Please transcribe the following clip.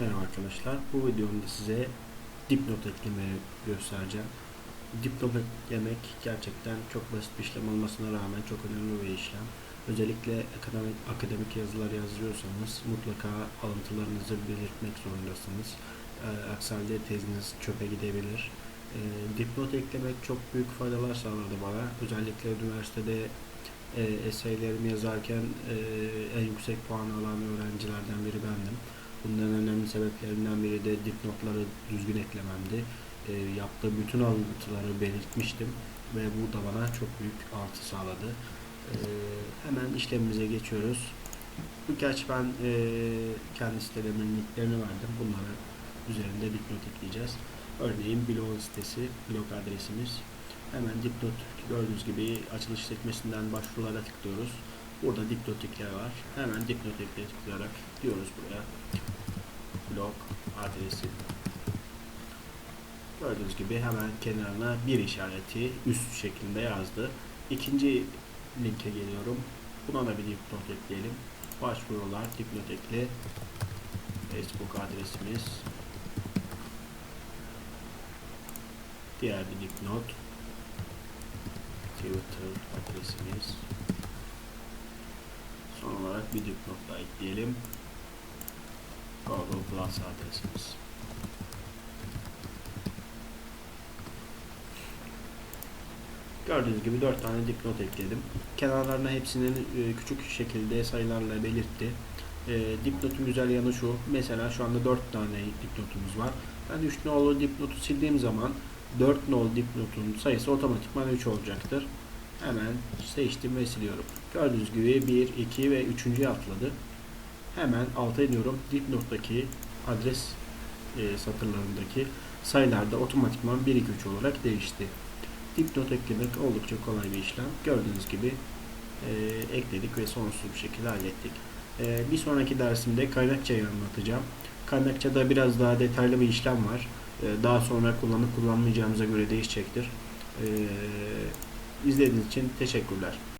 Merhaba arkadaşlar. Bu videomda size dipnot eklemeyi göstereceğim. Dipnot eklemek gerçekten çok basit bir işlem olmasına rağmen çok önemli bir işlem. Özellikle akademik, akademik yazılar yazıyorsanız mutlaka alıntılarınızı belirtmek zorundasınız. Halde teziniz çöpe gidebilir. Ee, dipnot eklemek çok büyük faydalar sağladı bana. Özellikle üniversitede e, eseylerimi yazarken e, en yüksek puan alan öğrencilerden biri bendim. Bunların önemli sebeplerinden biri de dipnotları düzgün eklememdi. E, yaptığım bütün alıntıları belirtmiştim ve bu da bana çok büyük artı sağladı. E, hemen işlemimize geçiyoruz. Birkaç ben e, kendi sitelerimin linklerini verdim. Bunlara üzerinde dipnot ekleyeceğiz. Örneğin blog sitesi, blog adresimiz. Hemen dipnot gördüğünüz gibi açılış sekmesinden başvurulara tıklıyoruz. Burada dipnot ekle var. Hemen dipnot ekle tıklayarak diyoruz buraya blog adresi. Gördüğünüz gibi hemen kenarına bir işareti üst şeklinde yazdı. İkinci linke geliyorum. Buna da bir dipnot ekleyelim. Başvurular dipnot ekle. Facebook adresimiz. Diğer bir dipnot. Twitter adresimiz. Son olarak bir dipnot daha ekleyelim. Google Plus adresimiz. Gördüğünüz gibi 4 tane dipnot ekledim. Kenarlarına hepsinin e, küçük şekilde sayılarla belirtti. E, dipnotun güzel yanı şu. Mesela şu anda 4 tane dipnotumuz var. Ben 3 nolu dipnotu sildiğim zaman 4 nol dipnotun sayısı otomatikman 3 olacaktır. Hemen seçtim ve siliyorum. Gördüğünüz gibi 1, 2 ve 3.'ye atladı. Hemen alta iniyorum. Dipnottaki adres e, satırlarındaki sayılar da otomatikman 1, 2, 3 olarak değişti. Dipnot eklemek oldukça kolay bir işlem. Gördüğünüz gibi e, ekledik ve sonsuz bir şekilde hallettik. E, bir sonraki dersimde kaynakçayı anlatacağım. Kaynakçada biraz daha detaylı bir işlem var. E, daha sonra kullanıp kullanmayacağımıza göre değişecektir. E, izlediğiniz için teşekkürler.